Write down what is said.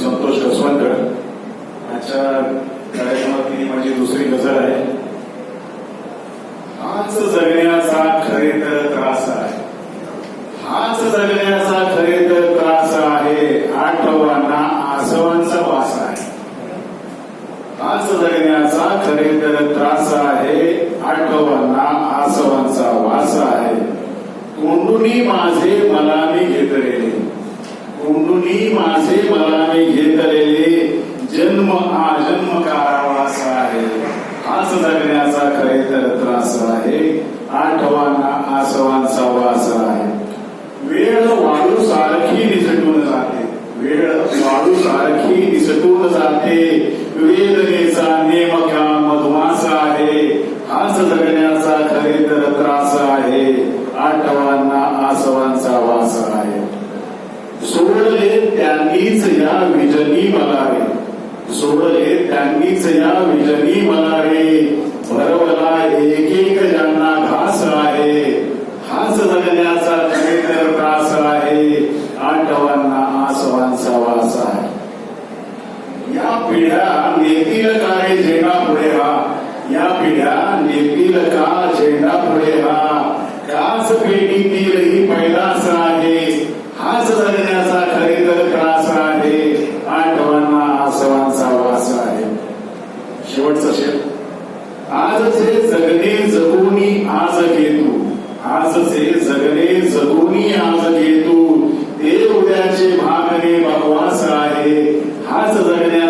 संतोष कसवंकर आजच्या कार्यक्रमातली माझी दुसरी गजल आहे. हाच जगण्याचा खरे तर त्रास आहे. हाच जगण्याचा खरे तर त्रास आहे. आठवांना आसवांचा वास आहे. हाच जगण्याचा खरे तर त्रास आहे. आठवांना आसवांचा वास आहे. तोंडुनी माझे मला मी घेतलेले तोंडुनी माझे मला आम्ही घेतलेले जन्म आजन्म कारावास आहे. आज जगण्याचा खरे तर त्रास आहे. आठवांना आसवांचा वास आहे. वेळ वाळू सारखी निसटून जाते. वेळ वाळू सारखी निसटून जाते. वेदनेचा नेमका मधमास आहे. हाच जगण्याचा खरे तर त्रास आहे. आठवांना आसवांचा वास आहे. सोडले त्यांनीच सोडले त्यांनीच या विजनी मला रे भरवला एक एक ज्यांना घास आहे. हाच जगण्याचा तर त्रास आहे. आठवांना आसवांचा वास आहे. या पिढ्या नेतील का रे झेंडा पुढे हा? या पिढ्या नेतील का झेंडा पुढे हा? काच पिढ्या ही पैदास आहे हाच जगण्याचा खरे तर त्रास आहे आठवांना आसवांचा वास आहे शेवटचा आज आजचे जगणे जगुनी आज घेतू. आजचे जगणे जगुनी आज घेतू. ते उद्याचे भागणे बकवास आहे. हाच जगण्या